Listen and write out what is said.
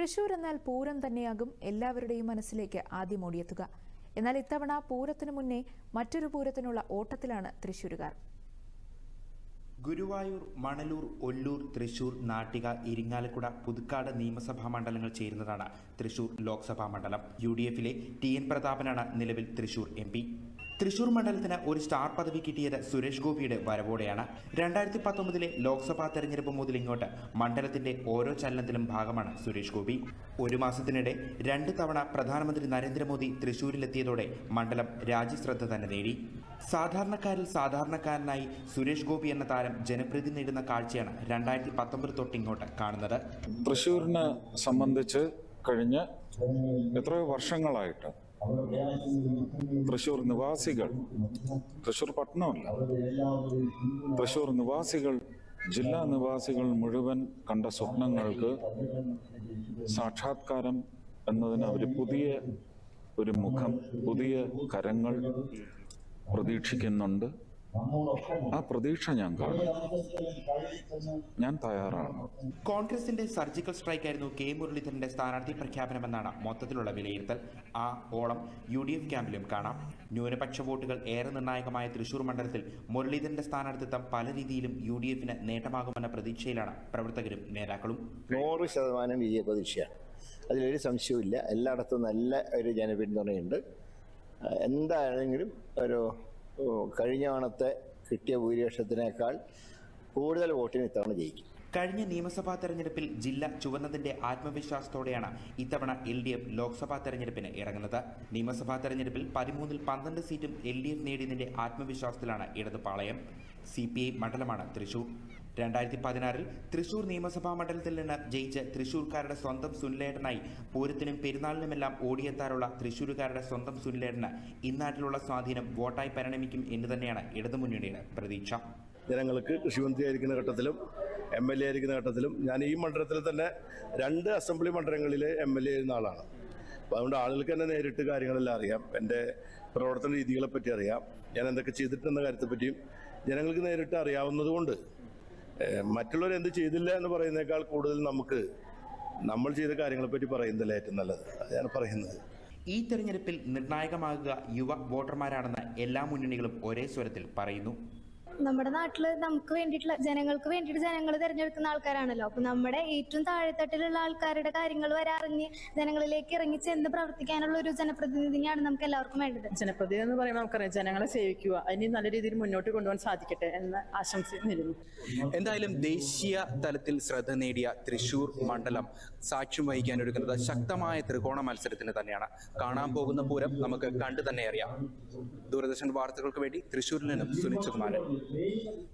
തൃശൂർ എന്നാൽ പൂരം തന്നെയാകും എല്ലാവരുടെയും മനസ്സിലേക്ക് ആദ്യം ഓടിയെത്തുക. എന്നാൽ ഇത്തവണ പൂരത്തിനു മുന്നേ മറ്റൊരു പൂരത്തിനുള്ള ഓട്ടത്തിലാണ് തൃശൂരുകാർ. ഗുരുവായൂർ മണലൂർ ഒല്ലൂർ തൃശൂർ നാട്ടിക ഇരിങ്ങാലക്കുട പുതുക്കാട് നിയമസഭാ മണ്ഡലങ്ങൾ ചേരുന്നതാണ് തൃശൂർ ലോക്സഭാ മണ്ഡലം. യു ഡി എഫിലെ ടി എൻ പ്രതാപനാണ് നിലവിൽ തൃശൂർ എം തൃശൂർ മണ്ഡലത്തിന് ഒരു സ്റ്റാർ പദവി കിട്ടിയത് സുരേഷ് ഗോപിയുടെ വരവോടെയാണ്. രണ്ടായിരത്തി പത്തൊമ്പതിലെ ലോക്സഭാ തെരഞ്ഞെടുപ്പ് മുതൽ ഇങ്ങോട്ട് മണ്ഡലത്തിന്റെ ഓരോ ചലനത്തിലും ഭാഗമാണ് സുരേഷ് ഗോപി. ഒരു മാസത്തിനിടെ രണ്ട് തവണ പ്രധാനമന്ത്രി നരേന്ദ്രമോദി തൃശൂരിലെത്തിയതോടെ മണ്ഡലം രാജ്യശ്രദ്ധ തന്നെ നേടി. സാധാരണക്കാരിൽ സാധാരണക്കാരനായി സുരേഷ് ഗോപി എന്ന താരം ജനപ്രീതി നേടുന്ന കാഴ്ചയാണ് രണ്ടായിരത്തി പത്തൊമ്പത് തൊട്ടിങ്ങോട്ട് കാണുന്നത്. തൃശ്ശൂരിനെ സംബന്ധിച്ച് കഴിഞ്ഞ എത്രയോ വർഷങ്ങളായിട്ട് തൃശ്ശൂർ നിവാസികൾ തൃശൂർ പട്ടണമല്ല തൃശൂർ നിവാസികൾ ജില്ലാ നിവാസികൾ മുഴുവൻ കണ്ട സ്വപ്നങ്ങൾക്ക് സാക്ഷാത്കാരം എന്നതിന് അവർ പുതിയ ഒരു മുഖം പുതിയ കരങ്ങൾ പ്രതീക്ഷിക്കുന്നുണ്ട്. ആ പ്രതീക്ഷ ഞാൻ കാണും. ഞാൻ തയ്യാറാണ്. കോൺഗ്രസിന്റെ സർജിക്കൽ സ്ട്രൈക്ക് ആയിരുന്നു കെ മുരളീധരന്റെ സ്ഥാനാർത്ഥി പ്രഖ്യാപനമെന്നാണ് മൊത്തത്തിലുള്ള വിലയിരുത്തൽ. ആ ഓളം യു ഡി എഫ് ക്യാമ്പിലും കാണാം. ന്യൂനപക്ഷ വോട്ടുകൾ ഏറെ നിർണായകമായ തൃശൂർ മണ്ഡലത്തിൽ മുരളീധരന്റെ സ്ഥാനാർത്ഥിത്വം പല രീതിയിലും യു ഡി എഫിന് നേട്ടമാകുമെന്ന പ്രതീക്ഷയിലാണ് പ്രവർത്തകരും നേതാക്കളും. നൂറ് ശതമാനം വിജയ പ്രതീക്ഷയാണ്. അതിലൊരു സംശയവുമില്ല. എല്ലായിടത്തും നല്ല ഒരു ജനപിന്തുണയുണ്ട്. എന്താണെങ്കിലും ഒരു കഴിഞ്ഞ ഓണത്തെ കിട്ടിയ ഭൂരിപക്ഷത്തിനേക്കാൾ കൂടുതൽ വോട്ടിന് ഇത്തവണ ജയിക്കും. കഴിഞ്ഞ നിയമസഭാ തെരഞ്ഞെടുപ്പിൽ ജില്ല ചുവന്നതിന്റെ ആത്മവിശ്വാസത്തോടെയാണ് ഇത്തവണ എൽ ഡി എഫ് ലോക്സഭാ തെരഞ്ഞെടുപ്പിന് ഇറങ്ങുന്നത്. നിയമസഭാ തെരഞ്ഞെടുപ്പിൽ പതിമൂന്നിൽ പന്ത്രണ്ട് സീറ്റും എൽ ഡി എഫ് നേടിയതിന്റെ ആത്മവിശ്വാസത്തിലാണ് ഇടത് പാളയം. സി പി ഐ മണ്ഡലമാണ് തൃശൂർ. രണ്ടായിരത്തി പതിനാറിൽ തൃശൂർ നിയമസഭാ മണ്ഡലത്തിൽ നിന്ന് ജയിച്ച് തൃശൂർക്കാരുടെ സ്വന്തം സുനിലേട്ടനായി പൂരത്തിനും പെരുന്നാളിനുമെല്ലാം ഓടിയെത്താറുള്ള തൃശൂരുകാരുടെ സ്വന്തം സുനിലേട്ടന് ഇന്നാട്ടിലുള്ള സ്വാധീനം വോട്ടായി പരിണമിക്കും എന്ന് തന്നെയാണ് ഇടതുമുന്നണിയുടെ പ്രതീക്ഷ. ജനങ്ങൾക്ക് കൃഷിമന്ത്രിയായിരിക്കുന്ന ഘട്ടത്തിലും എം എൽ എ ആയിരിക്കുന്ന ഘട്ടത്തിലും ഞാൻ ഈ മണ്ഡലത്തിൽ തന്നെ രണ്ട് അസംബ്ലി മണ്ഡലങ്ങളിലെ എം എൽ എ ആയിരുന്ന ആളാണ്. അപ്പോൾ അതുകൊണ്ട് ആളുകൾക്ക് തന്നെ നേരിട്ട് കാര്യങ്ങളെല്ലാം അറിയാം. എന്റെ പ്രവർത്തന രീതികളെപ്പറ്റി അറിയാം. ഞാൻ എന്തൊക്കെ ചെയ്തിട്ടെന്ന കാര്യത്തെപ്പറ്റിയും ജനങ്ങൾക്ക് നേരിട്ട് അറിയാവുന്നതുകൊണ്ട് മറ്റുള്ളവർ എന്ത് ചെയ്തില്ല എന്ന് പറയുന്നേക്കാൾ കൂടുതൽ നമുക്ക് നമ്മൾ ചെയ്ത കാര്യങ്ങളെപ്പറ്റി പറയുന്നതല്ലേ ഏറ്റവും നല്ലത്. അതാണ് പറയുന്നത്. ഈ തെരഞ്ഞെടുപ്പിൽ നിർണായകമാകുക യുവ വോട്ടർമാരാണെന്ന് എല്ലാ മുന്നണികളും ഒരേ സ്വരത്തിൽ പറയുന്നു. നമ്മുടെ നാട്ടിൽ നമുക്ക് വേണ്ടിയിട്ടുള്ള ജനങ്ങൾക്ക് വേണ്ടിയിട്ട് ജനങ്ങൾ തിരഞ്ഞെടുക്കുന്ന ആൾക്കാരാണല്ലോ. അപ്പൊ നമ്മുടെ ഏറ്റവും താഴെത്തട്ടിലുള്ള ആൾക്കാരുടെ കാര്യങ്ങൾ വരെ അറിഞ്ഞ് ജനങ്ങളിലേക്ക് ഇറങ്ങി ചെന്ന് പ്രവർത്തിക്കാനുള്ള ഒരു ജനപ്രതിനിധിയാണ് നമുക്ക് എല്ലാവർക്കും വേണ്ടത്. ജനപ്രതിനിധി എന്ന് പറയുമ്പോൾ നമുക്കറിയാം ജനങ്ങളെ സേവിക്കുക അതിന് നല്ല രീതിയിൽ മുന്നോട്ട് കൊണ്ടുപോകാൻ സാധിക്കട്ടെ എന്ന് ആശംസിക്കുന്നിരുന്നു എന്തായാലും ദേശീയ തലത്തിൽ ശ്രദ്ധ നേടിയ തൃശൂർ മണ്ഡലം സാക്ഷ്യം വഹിക്കാൻ ഒരുക്കുന്നത് ശക്തമായ ത്രികോണ മത്സരത്തിന് തന്നെയാണ്. കാണാൻ പോകുന്ന പൂരം നമുക്ക് കണ്ടു തന്നെ അറിയാം. ദൂരദർശൻ വാർത്തകൾക്ക് വേണ്ടി തൃശൂരിൽ നിന്നും സുനിൽ സുകുമാരൻ. 没